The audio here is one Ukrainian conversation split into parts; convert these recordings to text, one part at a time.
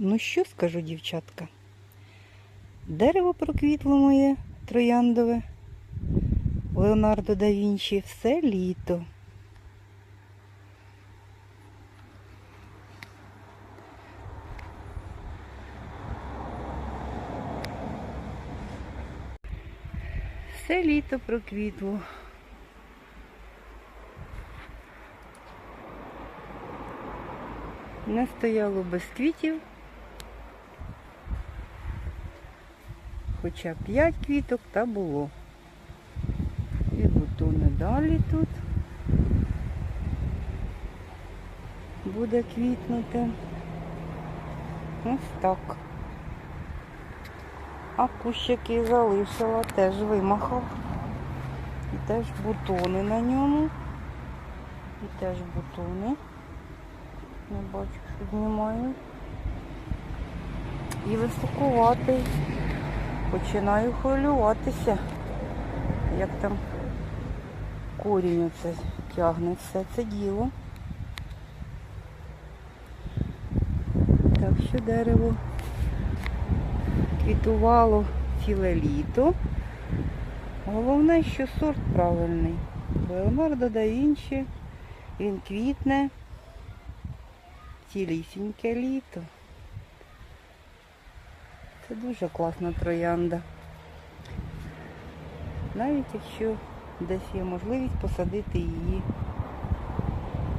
Ну що скажу, дівчатка? Дерево проквітло моє трояндове. Леонардо да Вінчі все літо. Все літо проквітло. Не стояло без квітів. Хоча 5 квіток та було. І бутони далі тут буде квітнути. Ось так. А кущики залишила, теж вимахав. І теж бутони на ньому. І теж бутони. Не бачу, що знімаю. І високуватий. Починаю хвилюватися, як там корінь оце тягне все це діло. Так що дерево квітувало ціле літо. Головне, що сорт правильний. Леонардо да Вінчі, він квітне цілісіньке літо. Це дуже класна троянда. Навіть якщо десь є можливість посадити її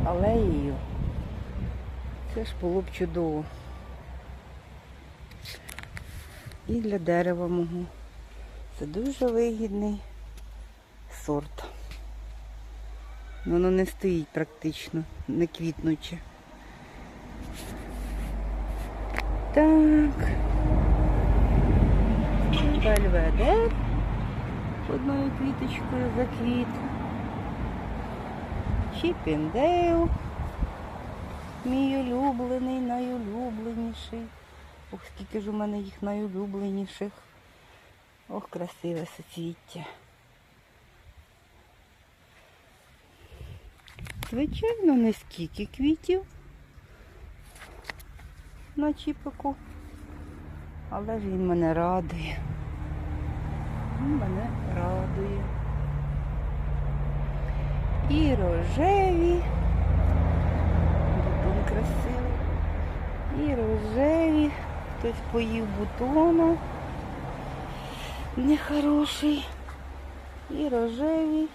алеєю, це ж було б чудово. І для дерева мого. Це дуже вигідний сорт. Воно не стоїть практично, не квітнуче. Так. Бельведер одною квіточкою заквіт. Чіпіндейл. Мій улюблений, найулюбленіший. Ох, скільки ж у мене їх найулюбленіших. Ох, красиве соцвіття. Звичайно, не скільки квітів на чіпику. Але він мене радує. Він мене радує. І рожеві. Бутон красивий. І рожеві. Хтось поїв бутона. Нехороший. І рожеві,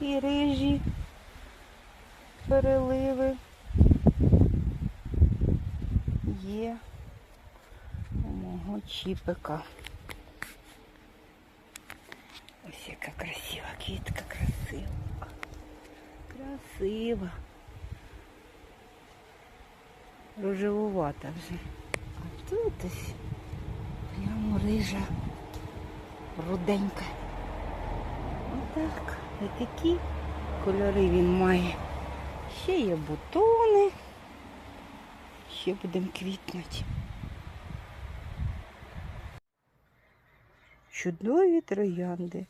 і рижі переливи. Є у мого чіпика. Ось яка красива квітка, красива. Красива. Рожевувата вже. А тут ось прямо рижа, руденька. Отак. І такі кольори він має. Ще є бутони. Ще будемо квітнути. Чудові троянди.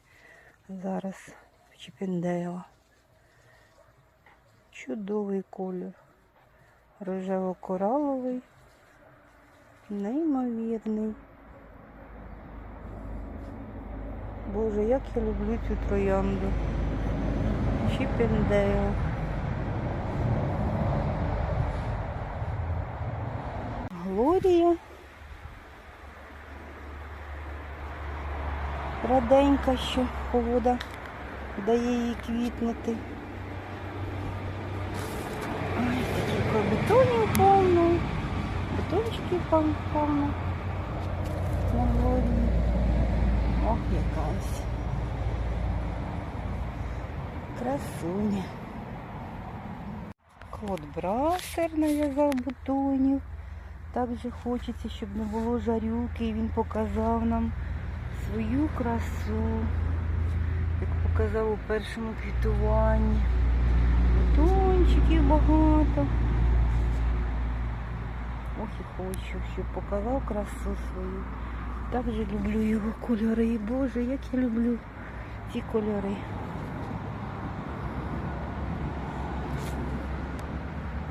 Зараз в Чіпіндейло. Чудовий колір. Рожево-кораловий. Неймовірний. Боже, як я люблю цю троянду. Чіпіндейл. Глорія. Раденька ще погода дає їй квітнути. Ой, таких бетонів повно. Бетончиків там повно. На глорії. Ох, якась. Красуня. Клод Брасер нав'язав бутонів. Так же хочеться, щоб не було жарюки. І він показав нам свою красу. Як показав у першому квітуванні. Бутончиків багато. Ох і хочу, щоб показав красу свою. Так же люблю його кольори. І Боже, як я люблю ці кольори.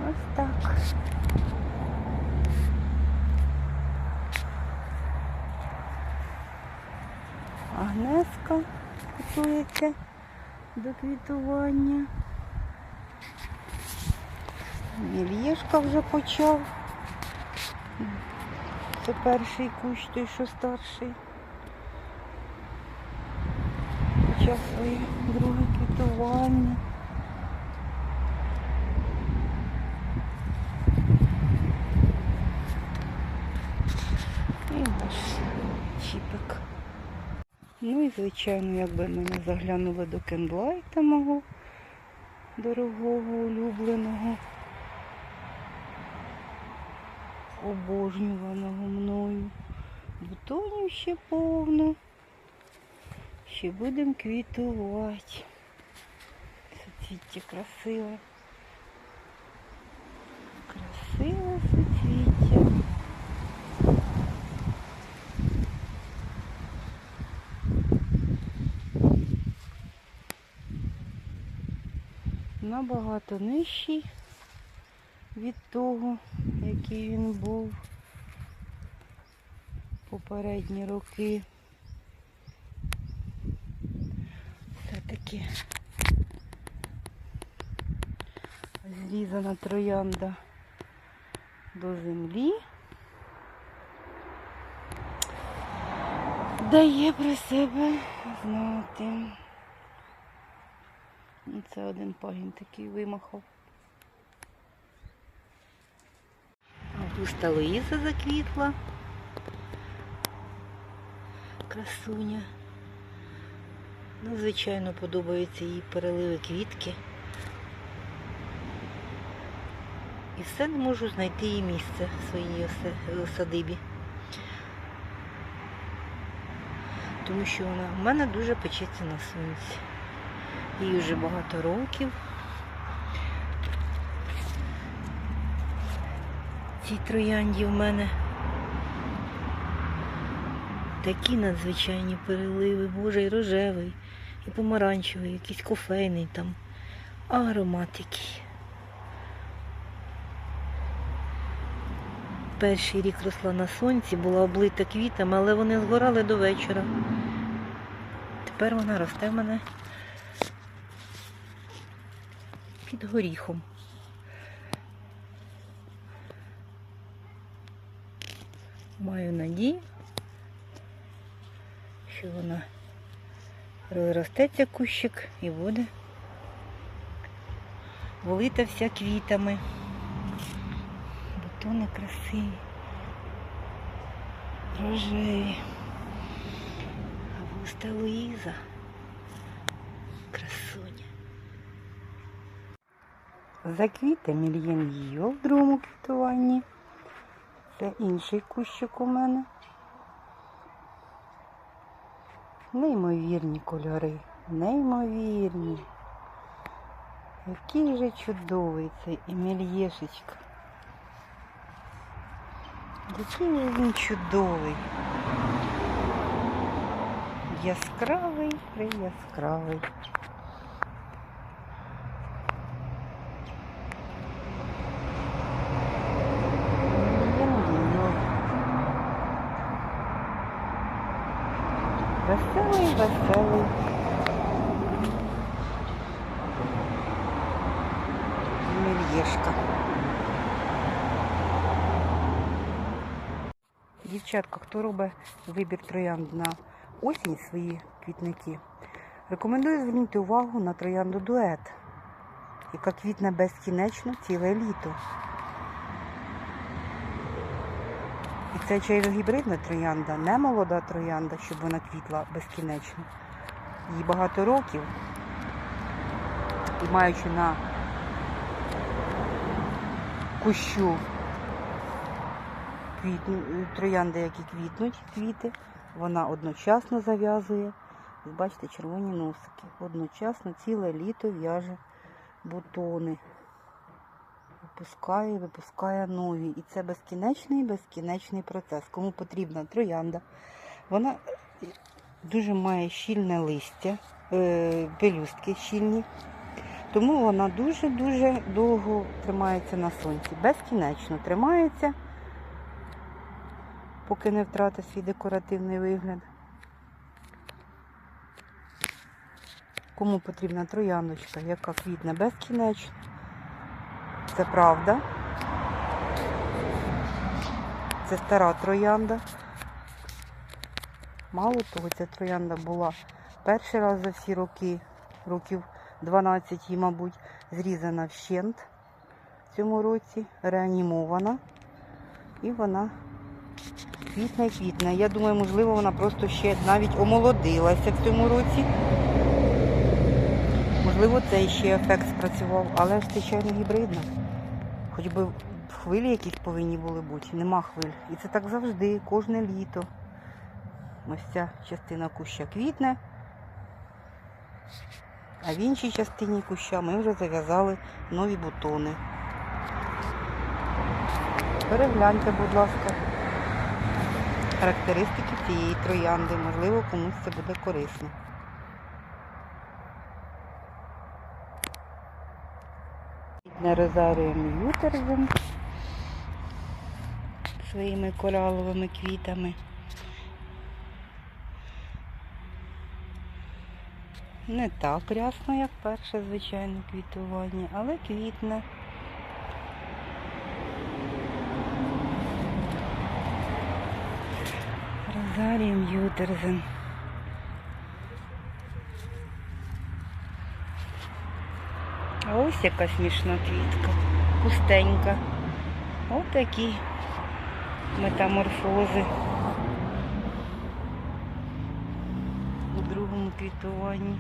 Ось так. Ромашка готується до квітування. Мільєшка вже почав. Це перший кущ, той, що старший. Почав своє друге квітування. Ну і, звичайно, якби ми не заглянули до кендлайта мого дорогого, улюбленого, обожнюваного мною. Бутонів ще повно. Ще будемо квітувати. Суцвіття красиве. Красиве Набагато нижчий від того, який він був попередні роки. Все-таки зрізана троянда до землі. Дає про себе знати. Ну, Це один пагін такий вимахав. Августа Луїза заквітла. Красуня. Надзвичайно подобаються їй переливи квітки. І все не можу знайти її місце в своїй садибі. Тому що вона в мене дуже печеться на сонці. Їй вже багато років. Цій троянді в мене такі надзвичайні переливи, боже, і рожевий, і помаранчевий, якийсь кофейний там, аромат який. Перший рік росла на сонці, була облита квітами, але вони згорали до вечора. Тепер вона росте в мене під горіхом. Маю надію, що вона розростеться кущик і буде волита вся квітами. Бутони красиві, рожеві. Августа Луїза. Красуня. Заквіте мільєн її в другому квітуванні. Це інший кущик у мене. Неймовірні кольори, неймовірні. Який же чудовий цей Емельєшечка. Який же він чудовий. Яскравий, яскравий. Веселий. Мільєшка. Дівчатка, хто робить вибір троянд на осінь свої квітники, рекомендую звернути увагу на троянду дует, яка квітне безкінечно ціле літо. І це чайно-гібридна троянда, не молода троянда, щоб вона квітла безкінечно. Їй багато років. І маючи на кущу троянди, які квітнуть, квіти, вона одночасно зав'язує. Бачите, червоні носики. Одночасно ціле літо в'яже бутони. Випускає, випускає нові. І це безкінечний, безкінечний процес. Кому потрібна троянда, вона дуже має щільне листя, е, пелюстки щільні. Тому вона дуже-дуже довго тримається на сонці. Безкінечно тримається, поки не втратить свій декоративний вигляд. Кому потрібна трояндочка, яка квітне безкінечно. Це правда. Це стара троянда. Мало того, ця троянда була перший раз за всі роки, років 12 їй, мабуть, зрізана вщент в цьому році, реанімована. І вона квітне, квітне. Я думаю, можливо, вона просто ще навіть омолодилася в цьому році. Можливо, цей ще ефект спрацював, але ж звичайно гібридна. Хоч би хвилі якісь повинні були бути. Нема хвиль. І це так завжди, кожне літо. Ось ця частина куща квітне. А в іншій частині куща ми вже зав'язали нові бутони. Перегляньте, будь ласка, характеристики цієї троянди. Можливо, комусь це буде корисно. На розаріум ютерзем своїми кораловими квітами. Не так рясно, як перше, звичайно, квітування, але квітне. Розаріум ютерзен. Ось яка смішна квітка, пустенька. Ось такі метаморфози у другому квітуванні.